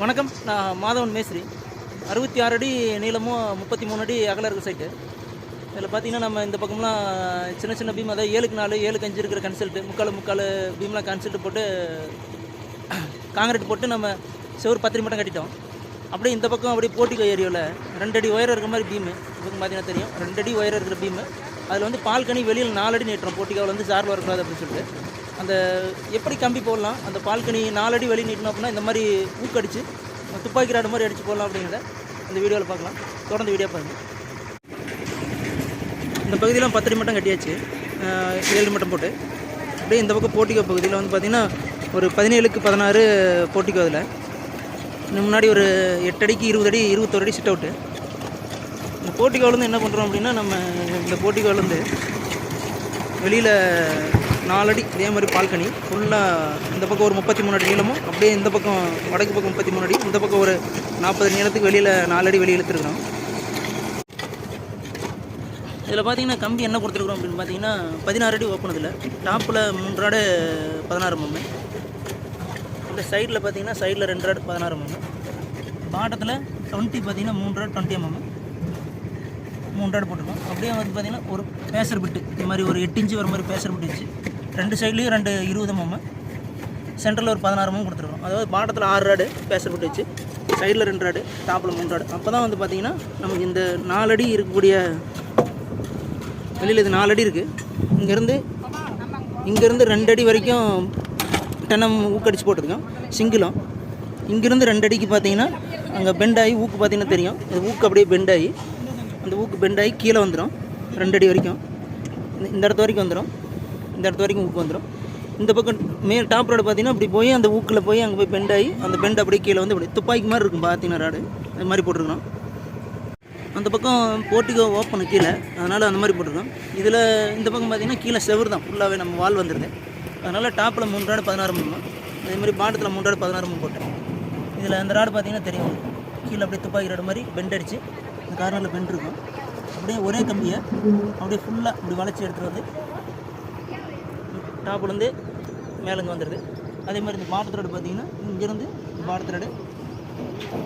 வணக்கம் நான் மாதவன் மேஸ்திரி. அறுபத்தி ஆறு அடி நீளமும் முப்பத்தி மூணு அடி அகலம் இருக்க சைட்டு இதில் பார்த்தீங்கன்னா நம்ம இந்த பக்கம்லாம் சின்ன சின்ன பீம் அதாவது ஏழுக்கு நாலு ஏழுக்கு அஞ்சு இருக்கிற கன்சல்ட்டு முக்கால் முக்கால் பீம்லாம் கன்சல்ட்டு போட்டு காங்கிரீட் போட்டு நம்ம செவ்வறு பத்திரி மட்டும் கட்டிட்டோம். அப்படியே இந்த பக்கம் அப்படியே போட்டிக்கோ ஏரியாவில் ரெண்டு அடி உயரம் இருக்கிற மாதிரி பீமு. பக்கம் பார்த்தீங்கன்னா தெரியும். ரெண்டு அடி உயரம் இருக்கிற பீமு. அதில் வந்து பால்கனி வெளியில் நாலு அடி நீட்டுறோம். போட்டிக்காவில் வந்து சார்பாக இருக்காது அப்படின்னு சொல்லிட்டு. அந்த எப்படி கம்பி போடலாம் அந்த பால்கனி நாலடி வழி நீட்டணும் அப்படின்னா இந்த மாதிரி ஊக்கடிச்சு துப்பாக்கி ராடு மாதிரி அடித்து போடலாம் அப்படிங்கிறத அந்த வீடியோவில் பார்க்கலாம். தொடர்ந்து வீடியோ பாருங்கள் இந்த பகுதியெலாம் பத்தடி மட்டும் கட்டியாச்சு. ஏழு மட்டும் போட்டு. அப்படியே இந்த பக்கம் போட்டிக்கோ பகுதியில் வந்து பார்த்திங்கன்னா ஒரு பதினேழுக்கு பதினாறு போட்டிக்கோ அதில். முன்னாடி ஒரு எட்டு அடிக்கு இருபது அடி இருபத்தொரு அடி சிட் அவுட்டு இந்த போட்டிக்கோலேருந்து என்ன பண்ணுறோம் அப்படின்னா நம்ம இந்த போட்டிக்கோலேருந்து வெளியில் நாலடி இதே மாதிரி பால்கனி. ஃபுல்லாக இந்த பக்கம் ஒரு முப்பத்தி மூணு அடி நீளமும் அப்படியே இந்த பக்கம் வடக்கு பக்கம் முப்பத்தி மூணு அடி இந்த பக்கம் ஒரு நாற்பது நீளத்துக்கு வெளியில் நாலடி வெளியே இழுத்துருக்குறோம். இதில் பார்த்தீங்கன்னா கம்பி என்ன கொடுத்துருக்குறோம் அப்படின்னு பார்த்தீங்கன்னா பதினாறு அடி ஓப்பன் டாப்பில் மூன்று பதினாறு மம்மு. இந்த சைடில் பார்த்தீங்கன்னா சைடில் ரெண்டு ஆடு பதினாறு மம்மு. பாட்டத்தில் டுவெண்ட்டி பார்த்தீங்கன்னா மூன்றாடு டுவெண்ட்டி எம்எம் மூன்றாடு போட்டிருக்கோம். அப்படியே வந்து பார்த்தீங்கன்னா ஒரு பேசர் பிட்டு. இது மாதிரி ஒரு எட்டு இன்ச்சு வர மாதிரி பேசர் பிட்டு வச்சு ரெண்டு சைட்லேயும் ரெண்டு இருபது மம்மு சென்டரில் ஒரு பதினாறு மம்மு கொடுத்துருக்கோம். அதாவது பாட்டத்தில் ஆறு ராடு பேசப்பட்டு வச்சு சைடில் ரெண்டு ராடு டாப்பில் மூணு ராடு அப்போ தான் வந்து பார்த்திங்கன்னா நமக்கு இந்த நாலடி இருக்கக்கூடிய வெளியில் இது நாலடி இருக்குது இங்கேருந்து இங்கேருந்து ரெண்டு அடி வரைக்கும் டென்னம் ஊக்கடிச்சு போட்டிருக்கோம். சிங்கிளும் இங்கேருந்து ரெண்டு அடிக்கு பார்த்தீங்கன்னா அங்கே பெண்டாகி ஊக்கு பார்த்தீங்கன்னா தெரியும். அந்த ஊக்கு அப்படியே பெண்டாகி அந்த ஊக்கு பெண்டாகி கீழே வந்துடும் ரெண்டு அடி வரைக்கும். இந்த- இந்த இடத்து வரைக்கும் வந்துடும் இந்த இடத்து வரைக்கும் ஊக்கு வந்துடும் இந்த பக்கம் மே டாப் ரோடு பார்த்தீங்கன்னா அப்படி போய் அந்த ஊக்கில் போய் அங்கே போய் பெண்ட் ஆகி அந்த பெண்ட் அப்படியே கீழே வந்து அப்படி துப்பாக்கி மாதிரி இருக்கும் பார்த்தீங்கன்னா ராடு? அது மாதிரி போட்டிருக்கோம் அந்த பக்கம் போர்ட்டிகோ ஓப்பன் கீழே. அதனால் அந்த மாதிரி போட்டிருக்கோம் இதில் இந்த பக்கம் பார்த்தீங்கன்னா கீழே செவுரு தான். ஃபுல்லாகவே நம்ம வால் வந்துடுது அதனால் டாப்பில் மூணு ராடு பதினாறு மூணு. அதே மாதிரி பாட்டத்தில் மூணு ராடு பதினாறு மூணு போட்டேன். இதில் அந்த ராடு பார்த்தீங்கன்னா தெரியும். கீழே அப்படியே துப்பாக்கி ராடு மாதிரி பெண்ட் அடித்து இந்த கார்னரில் பெண்ட் இருக்கும். அப்படியே ஒரே கம்பியை அப்படியே ஃபுல்லாக இப்படி வளைச்சி எடுத்துகிட்டு வந்து டாப்லேருந்து மேலேங்க வந்துடுது. அதே மாதிரி இந்த பாட்டத்து ரோடு பார்த்திங்கன்னா இங்கேருந்து பாட்டத்து ரோடு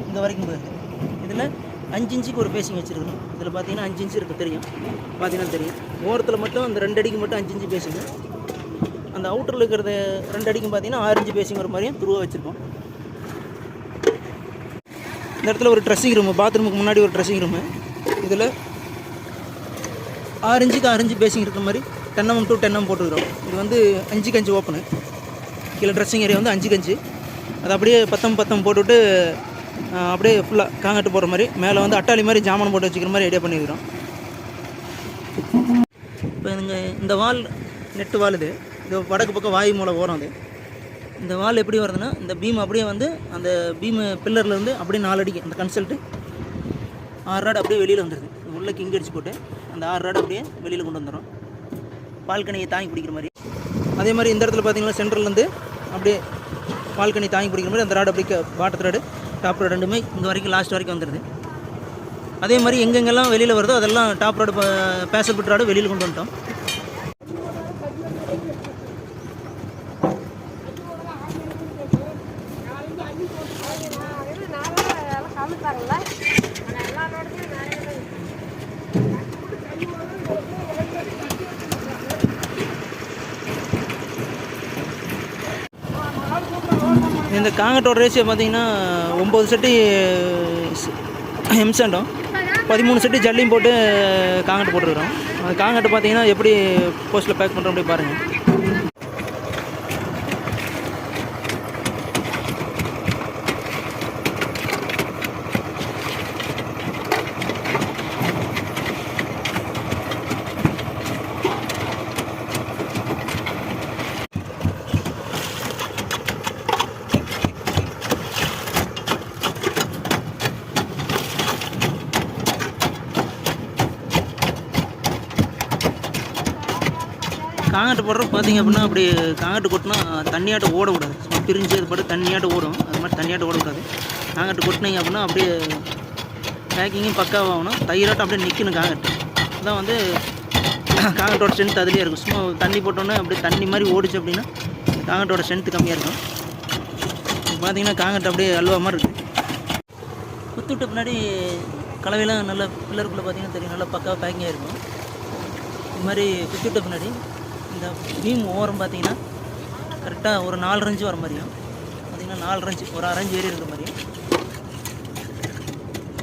இங்கே வரைக்கும் போயிருக்கு இதில் அஞ்சு இன்ச்சுக்கு ஒரு பேசிங் வச்சுருக்கணும். இதில் பார்த்தீங்கன்னா அஞ்சு இன்ச்சு இருக்குது தெரியும். பார்த்தீங்கன்னா தெரியும். ஓரத்தில் மட்டும் அந்த ரெண்டு அடிக்கு மட்டும் அஞ்சு இன்ச்சு பேசுங்க அந்த அவுட்டரில் இருக்கிறது ரெண்டு அடிக்கும் பார்த்தீங்கன்னா ஆறு இன்ச்சு பேசிங் ஒரு மாதிரியும் துருவாக வச்சுருப்போம். இந்த இடத்துல ஒரு ட்ரெஸ்ஸிங் ரூமு பாத்ரூமுக்கு முன்னாடி ஒரு ட்ரெஸ்ஸிங் ரூமு இதில் ஆறு ஆரஞ்சு ஆறு பேசிங் இருக்கிற மாதிரி டென்எம் டு டென்எம் போட்டுக்கிறோம். இது வந்து அஞ்சு கஞ்சி ஓப்பனு கீழே ட்ரெஸ்ஸிங் ஏரியா வந்து அஞ்சு கஞ்சி. அது அப்படியே பத்தம் பத்தம் போட்டுவிட்டு அப்படியே ஃபுல்லாக காங்கட்டு போடுற மாதிரி மேலே வந்து அட்டாளி மாதிரி ஜாமான் போட்டு வச்சுக்கிற மாதிரி ஐடியா பண்ணியிருக்கிறோம் இப்போ இங்கே இந்த வால் நெட்டு வால் இது. இது வடக்கு பக்கம் வாயு மூலம் ஓரம் அது. இந்த வால் எப்படி வருதுன்னா இந்த பீம் அப்படியே வந்து அந்த பீம் பில்லர்லேருந்து அப்படியே நாலு அடிக்கு அந்த கன்சல்ட்டு ஆறு ராடு அப்படியே வெளியில் வந்துடுது உள்ளே கிங் அடிச்சு போட்டு அந்த ஆறு ராடு அப்படியே வெளியில் கொண்டு வந்துடும் பால்கனியை தாங்கி பிடிக்கிற மாதிரி. அதே மாதிரி இந்த இடத்துல பார்த்தீங்கன்னா சென்டர்லேருந்து அப்படியே பால்கனி தாங்கி பிடிக்கிற மாதிரி அந்த ராடு அப்படியே பாட்டத்து ராடு டாப் ராடு ரெண்டுமே இங்கே வரைக்கும் லாஸ்ட் வரைக்கும் வந்துடுது அதே மாதிரி எங்கெங்கெல்லாம் வெளியில் வருதோ அதெல்லாம் டாப் ராடு பேசல்பட் ராடு வெளியில் கொண்டு வந்துட்டோம். இந்த காங்கட்டோட ரேஷியோ பார்த்தீங்கன்னா ஒம்பது செட்டு எம்சாண்டம் பதிமூணு செட்டு ஜல்லியும் போட்டு காங்கட்டு போட்டுருக்குறோம். அந்த காங்கட்டு பார்த்தீங்கன்னா எப்படி போஸ்ட்டில் பேக் பண்ணுறோம் அப்படி பாருங்கள் காங்கட்டு போடுறப்ப பார்த்தீங்க அப்படின்னா அப்படி காங்கட்டு கொட்டினா தண்ணியாட்ட ஓடக்கூடாது சும்மா பிரிஞ்சு அது பாட்டு தண்ணியாட்ட ஓடும். அது மாதிரி தண்ணியாட்ட ஓடக்கூடாது. காங்கட்டு கொட்டினீங்க அப்படின்னா அப்படியே பேக்கிங்கும் பக்காவாகணும் தயிராட்டம் அப்படியே நிற்கணும் காங்கட்டு அதான் வந்து காங்கட்டோட ஸ்ட்ரென்த் அதுலேயே இருக்கும். சும்மா தண்ணி போட்டோன்னே அப்படியே தண்ணி மாதிரி ஓடிச்சு அப்படின்னா காங்கட்டோட ஸ்ட்ரென்த் கம்மியாக இருக்கும். பார்த்தீங்கன்னா காங்கட்டு அப்படியே அல்வா மாதிரி இருக்குது குத்துவிட்ட பின்னாடி கலவையெல்லாம் நல்ல பில்லருக்குள்ளே பார்த்தீங்கன்னா தெரியும். நல்லா பக்காவாக பேக்கிங்காக இருக்கும். இது மாதிரி குத்துவிட்ட பின்னாடி இந்த பீம் ஓரம் பார்த்தீங்கன்னா கரெக்டாக ஒரு நாலு ரஞ்சு வர மாதிரியும் பார்த்தீங்கன்னா நாலு ரஞ்சு ஒரு அரைஞ்சு ஏறி இருக்கிற மாதிரியும்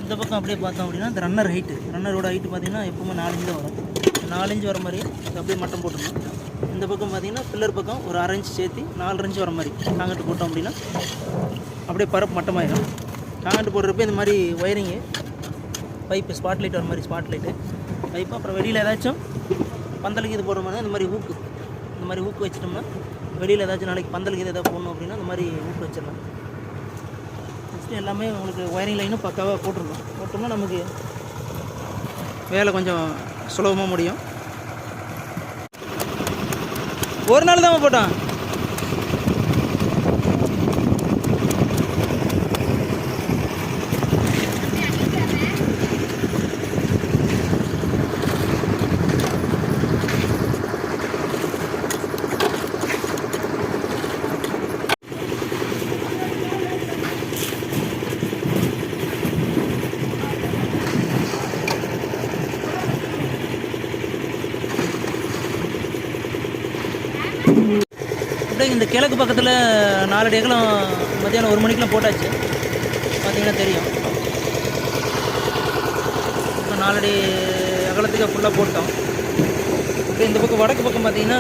இந்த பக்கம் அப்படியே பார்த்தோம் அப்படின்னா இந்த ரன்னர் ஹைட்டு ரன்னரோட ஹைட்டு பார்த்தீங்கன்னா எப்பவுமே நாலஞ்சு தான் வரும். நாலஞ்சு வர மாதிரி அப்படியே மட்டம் போட்டுருந்தோம் இந்த பக்கம் பார்த்தீங்கன்னா பில்லர் பக்கம் ஒரு அரை சேர்த்து நாலு ரஞ்சு வர மாதிரி காங்கிட்டு போட்டோம் அப்படின்னா. அப்படியே பரப்பு மட்டமாயிடும். காங்கிட்டு போடுறப்ப இந்த மாதிரி ஒயரிங்கு பைப்பு ஸ்பாட் லைட் வர மாதிரி ஸ்பாட் லைட்டு பைப்பு அப்புறம் வெளியில் ஏதாச்சும் பந்தலுக்கு இது போடுற மாதிரி இந்த மாதிரி ஊக்கு இந்த மாதிரி ஊக்கு வச்சிட்டோம்னா வெளியில் ஏதாச்சும் நாளைக்கு பந்தலுக்கு இது எதாவது போடணும் அப்படின்னா இந்த மாதிரி ஊக்கு வச்சிடலாம். ஃபஸ்ட்டு எல்லாமே உங்களுக்கு ஒயரிங் லைனும் பக்காவாக போட்டுருந்தோம் போட்டோம்னா நமக்கு வேலை கொஞ்சம் சுலபமாக முடியும். ஒரு நாள் தான் போட்டான் இந்த கிழக்கு பக்கத்தில் நாலு டேக்கெல்லாம் மத்தியானம் ஒரு மணிக்கெலாம் போட்டாச்சு. பார்த்தீங்கன்னா தெரியும். இப்போ நாலடி அகலத்துக்கு ஃபுல்லாக போட்டோம். அப்படியே இந்த பக்கம் வடக்கு பக்கம் பார்த்தீங்கன்னா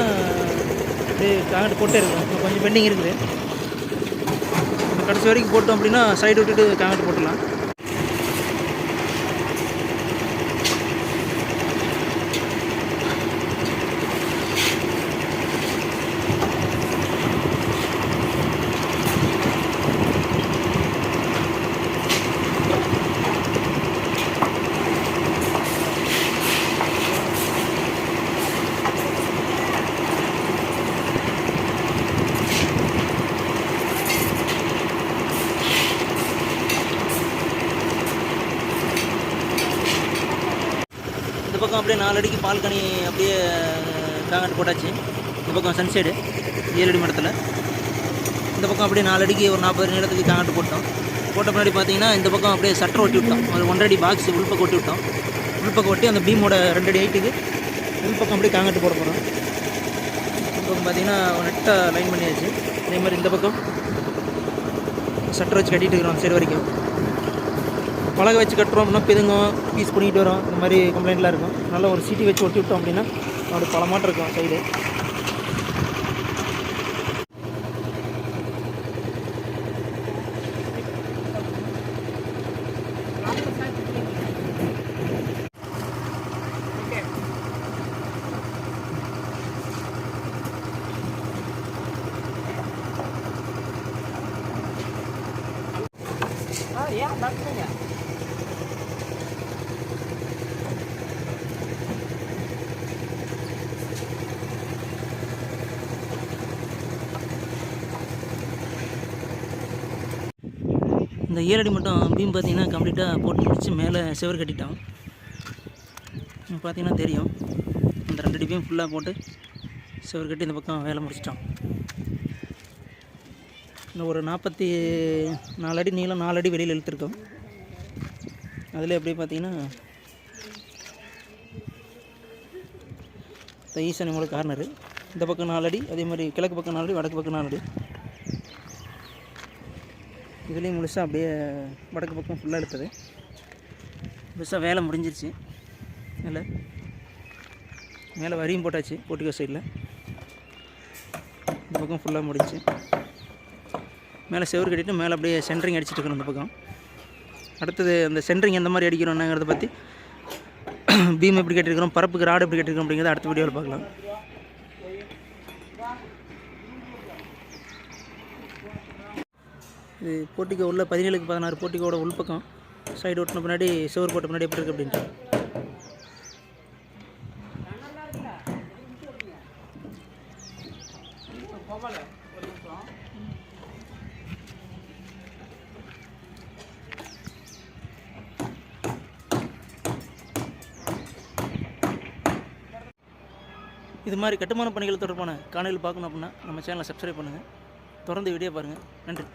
அப்படியே காங்கிரட் போட்டே இருக்கும் இப்போ கொஞ்சம் பெண்டிங் இருக்குது. கடைசி வரைக்கும் போட்டோம் அப்படின்னா சைடு விட்டுட்டு காங்கிரட் போட்டுடலாம். பக்கம் அப்படியே நாலு அடிக்கு பால்கனி அப்படியே காங்கட்டு போட்டாச்சு. இந்த பக்கம் சன்சைடு ஏழடி மடத்தில் இந்த பக்கம் அப்படியே நாலு அடிக்கு ஒரு நாற்பது நேரத்துக்கு காங்கட்டு போட்டோம். போட்ட பின்னாடி பார்த்தீங்கன்னா இந்த பக்கம் அப்படியே சட்டர் ஒட்டி விட்டோம். ஒரு ஒன்றரை பாக்ஸ் உள்பக்கம் ஒட்டி விட்டோம். உள்பக்கம் ஒட்டி அந்த பீமோட ரெண்டு அடி ஹைட்டுக்கு உள்பக்கம் அப்படியே காங்கட்டு போட போகிறோம் இப்போ பக்கம் பார்த்தீங்கன்னா நெட்டாக லைன் பண்ணியாச்சு. அதே மாதிரி இந்த பக்கம் சட்டர் வச்சு கட்டிட்டு இருக்கிறோம் சைடு வரைக்கும். பழக வச்சு கட்டுறோம். அப்படின்னா பிதுங்கும் பீஸ் பண்ணிக்கிட்டு வரோம். இந்த மாதிரி கம்ப்ளைண்ட்லாம் இருக்கும். நல்லா ஒரு சீட்டி வச்சு ஒட்டி விட்டோம் அப்படின்னா அப்படி பல மாட்டம் இருக்கும் சைடு இந்த ஏரடி மட்டும் பீம் பார்த்தீங்கன்னா கம்ப்ளீட்டாக போட்டு முடிச்சு மேலே செவர் கட்டிட்டோம். பார்த்திங்கன்னா பார்த்தீங்கன்னா தெரியும். இந்த ரெண்டு அடி ஃபுல்லாக போட்டு செவர் கட்டி இந்த பக்கம் வேலை முடிச்சிட்டோம். இன்னும் ஒரு நாற்பத்தி நாலு அடி நீளம் நாலு அடி வெளியில் இழுத்துருக்கோம். அதில் எப்படி பார்த்தீங்கன்னா இந்த ஈசானி மூல கார்னரு இந்த பக்கம் நாலு அடி அதே மாதிரி கிழக்கு பக்கம் நாலு அடி வடக்கு பக்கம் நாலு அடி. இதுலேயும் முழுசாக அப்படியே வடக்கு பக்கம் ஃபுல்லாக எடுத்தது. முழுசாக வேலை முடிஞ்சிருச்சு. இல்லை மேலே வரியும் போட்டாச்சு போட்டிக்கோ சைடில் இந்த பக்கம் ஃபுல்லாக முடிஞ்சு. மேலே செவரு கட்டிட்டு மேலே அப்படியே சென்ட்ரிங் அடிச்சிட்டு இருக்கணும் இந்த பக்கம். அடுத்தது அந்த சென்ட்ரிங் எந்த மாதிரி அடிக்கிறோம்ங்கிறத பற்றி பீம் எப்படி கட்டிருக்கிறோம் பரப்புக்கு ராடு எப்படி கட்டிருக்கிறோம் அப்படிங்கிறத அடுத்த வீடியோவில் பார்க்கலாம். இது போட்டிக்கோ உள்ள பதினேழுக்கு பதினாறு போட்டிக்கோட உள்பக்கம் சைடு ஓட்டின பின்னாடி சுவர் போட்ட பின்னாடி எப்படி இருக்குது அப்படின்ட்டு. இது மாதிரி கட்டுமான பணிகள் தொடர்பான காணொலி பார்க்கணும் அப்படின்னா நம்ம சேனலை சப்ஸ்கிரைப் பண்ணுங்கள் தொடர்ந்து வீடியோ பாருங்கள் நன்றி.